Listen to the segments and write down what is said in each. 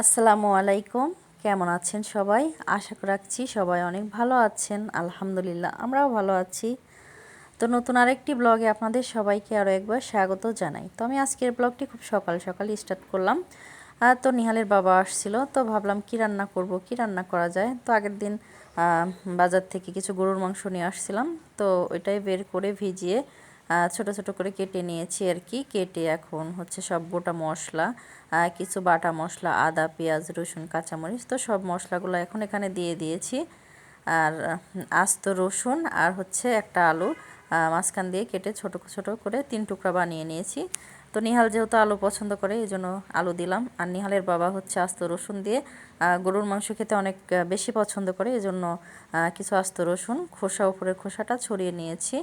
আসসালামু আলাইকুম। কেমন আছেন সবাই? আশা রাখছি সবাই অনেক ভালো আছেন। আলহামদুলিল্লাহ, আমরাও ভালো আছি। তো নতুন আরেকটি ব্লগে আপনাদের সবাইকে আরও একবার স্বাগত জানাই। তো আমি আজকের ব্লগটি খুব সকাল সকাল স্টার্ট করলাম। তো নিহালের বাবা আসছিল, তো ভাবলাম কি রান্না করব, কি রান্না করা যায়? তো আগের দিন বাজার থেকে কিছু গরুর মাংস নিয়ে আসছিলাম। তো ওইটাই বের করে ভিজিয়ে ছোট ছোট করে কেটে নিয়েছি আর কি। কেটে এখন হচ্ছে সব গোটা মশলা কিছু বাটা মশলা, আদা, পেঁয়াজ, রসুন, কাঁচামরিচ, তো সব মশলাগুলো এখন এখানে দিয়ে দিয়েছি। আর আস্ত রসুন আর হচ্ছে একটা আলু মাঝখান দিয়ে কেটে ছোট ছোট করে তিন টুকরা বানিয়ে নিয়েছি। তো নিহাল যেহেতু আলু পছন্দ করে, এই জন্য আলু দিলাম। আর নিহালের বাবা হচ্ছে আস্ত রসুন দিয়ে গরুর মাংস খেতে অনেক বেশি পছন্দ করে এই জন্য কিছু আস্ত রসুন, খোসা, উপরের খোসাটা ছড়িয়ে নিয়েছি।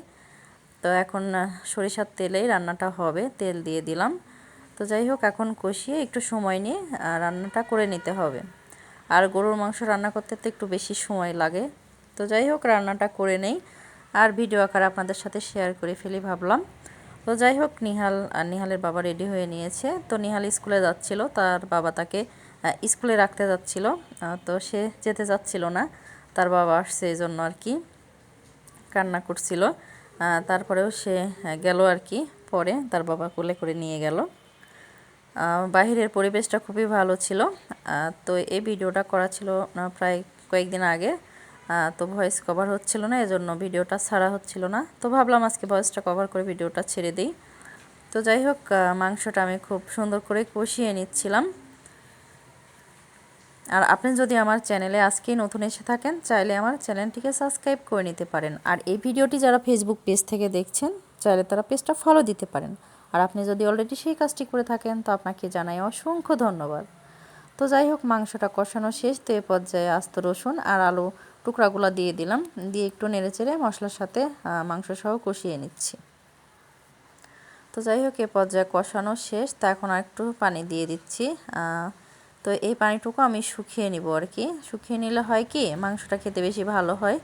তো এখন সরিষার তেলেই রান্নাটা হবে, তেল দিয়ে দিলাম। তো যাই হোক, এখন কষিয়ে একটু সময় নিয়ে রান্নাটা করে নিতে হবে। আর গরুর মাংস রান্না করতে তো একটু বেশি সময় লাগে। তো যাই হোক, রান্নাটা করে নেই। আর ভিডিও আকার আপনাদের সাথে শেয়ার করে ফেলি ভাবলাম। তো যাই হোক, নিহাল আর নিহালের বাবা রেডি হয়ে নিয়েছে। তো নিহাল স্কুলে যাচ্ছিল, তার বাবা তাকে স্কুলে রাখতে যাচ্ছিল। তো সে যেতে যাচ্ছিল না। তার বাবা আসছে এই জন্য আর কি। কান্না করছিল। তারপরেও সে গেল আর কি পরে, তার বাবা কোলে করে নিয়ে গেল। বাহিরের পরিবেশটা খুবই ভালো ছিল। তো এই ভিডিওটা করা ছিল প্রায় কয়েকদিন আগে। তো ভয়েস কভার হচ্ছিল না, এজন্য ভিডিওটা ছাড়া হচ্ছিল না। তো ভাবলাম আজকে ভয়েসটা কভার করে ভিডিওটা ছেড়ে দিই। তো যাই হোক মাংসটা আমি খুব সুন্দর করে কষিয়ে নিচ্ছিলাম। আর আপনি যদি আমার চ্যানেলে আজকেই নতুন এসে থাকেন, চাইলে আমার চ্যানেলটিকে সাবস্ক্রাইব করে নিতে পারেন। আর এই ভিডিওটি যারা ফেসবুক পেজ থেকে দেখছেন, চাইলে তারা পেজটা ফলো দিতে পারেন। আর আপনি যদি অলরেডি সেই কাজটি করে থাকেন, তো আপনাকে জানাই অসংখ্য ধন্যবাদ। তো যাই হোক, মাংসটা কষানো শেষ, তো এ পর্যায়ে আস্ত রসুন আর আলু টুকরাগুলো দিয়ে দিলাম। দিয়ে একটু নেড়ে চেড়ে মশলার সাথে মাংস সহ কষিয়ে নিচ্ছি। তো যাই হোক, এ পর্যায়ে কষানো শেষ, তা এখন আর একটু পানি দিয়ে দিচ্ছি। তো এই পানিটুকু আমি শুকিয়ে নিব আর কি। শুকিয়ে নিলে হয় কি, মাংসটা খেতে বেশি ভালো হয়।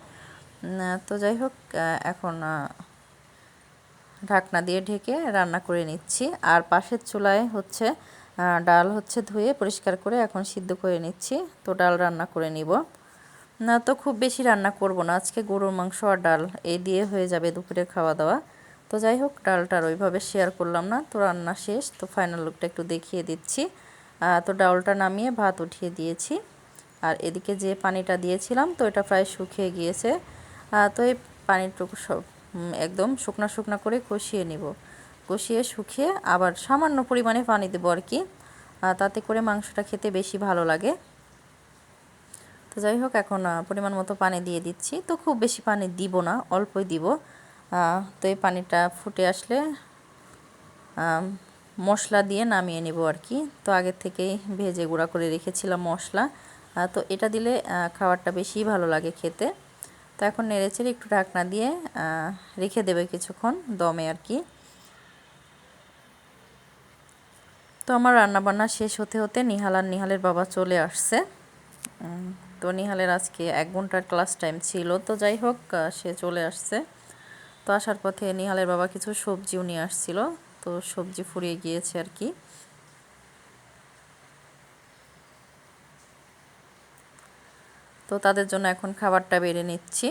তো যাই হোক এখন ঢাকনা দিয়ে ঢেকে রান্না করে নিচ্ছি। আর পাশের চুলায় হচ্ছে ডাল হচ্ছে ধুয়ে পরিষ্কার করে এখন সিদ্ধ করে নিচ্ছি। তো ডাল রান্না করে নিব। না, তো খুব বেশি রান্না করব না। আজকে গরুর মাংস আর ডাল, এই দিয়ে হয়ে যাবে দুপুরের খাওয়া দাওয়া তো যাই হোক ডালটার ওইভাবে শেয়ার করলাম না। তো রান্না শেষ। তো ফাইনাল লুকটা একটু দেখিয়ে দিচ্ছি। তো ডাউলটা নামিয়ে ভাত উঠিয়ে দিয়েছি। আর এদিকে যে পানিটা দিয়েছিলাম, তো এটা প্রায় শুকিয়ে গিয়েছে। তো এই পানিটুকু সব একদম শুকনা শুকনা করে কষিয়ে নিব। কষিয়ে শুকিয়ে আবার সামান্য পরিমাণে পানি দেবো আর কি। তাতে করে মাংসটা খেতে বেশি ভালো লাগে। তো যাই হোক, এখন পরিমাণ মতো পানি দিয়ে দিচ্ছি। তো খুব বেশি পানি দিব না, অল্পই দিব। তো এই পানিটা ফুটে আসলে মশলা দিয়ে নামিয়ে নেব আর কি। তো আগের থেকেই ভেজে গুঁড়া করে রেখেছিলাম মশলা। তো এটা দিলে খাবারটা বেশি ভালো লাগে খেতে। তো এখন নেড়েচেড়ে একটু ঢাকনা দিয়ে রেখে দেবে কিছুক্ষণ দমে আর কি। তো আমার রান্নাবান্না শেষ হতে হতে নিহাল আর নিহালের বাবা চলে আসছে। তো নিহালের আজকে এক ঘণ্টার ক্লাস টাইম ছিল। তো যাই হোক সে চলে আসছে। তো আসার পথে নিহালের বাবা কিছু সবজিও নিয়ে আসছিল। তো সবজি ফুরিয়ে গিয়েছে আর কি। তো তাদের জন্য এখন খাবারটা বেড়ে নিচ্ছি।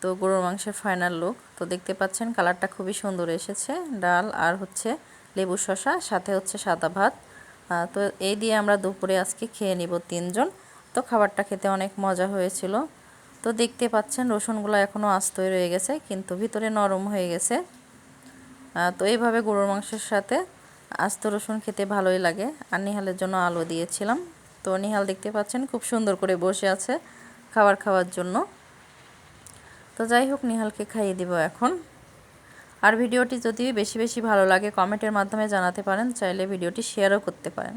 তো গরুর মাংসের ফাইনাল লুক তো দেখতে পাচ্ছেন কালারটা খুবই সুন্দর এসেছে, ডাল আর হচ্ছে লেবু শশা সাথে হচ্ছে সাদা ভাত। তো এই দিয়ে আমরা দুপুরে আজকে খেয়ে নিব তিনজন। তো খাবারটা খেতে অনেক মজা হয়েছিল। তো দেখতে পাচ্ছেন রসুনগুলো এখনও আস্তই রয়ে গেছে, কিন্তু ভিতরে নরম হয়ে গেছে। তো এইভাবে গরুর মাংসের সাথে আস্ত রসুন খেতে ভালোই লাগে। আর নিহালের জন্য আলু দিয়েছিলাম। তো নিহাল দেখতে পাচ্ছেন খুব সুন্দর করে বসে আছে খাবার খাওয়ার জন্য। তো যাই হোক, নিহালকে খাইয়ে দিব এখন। আর ভিডিওটি যদি বেশি বেশি ভালো লাগে, কমেন্টের মাধ্যমে জানাতে পারেন, চাইলে ভিডিওটি শেয়ারও করতে পারেন।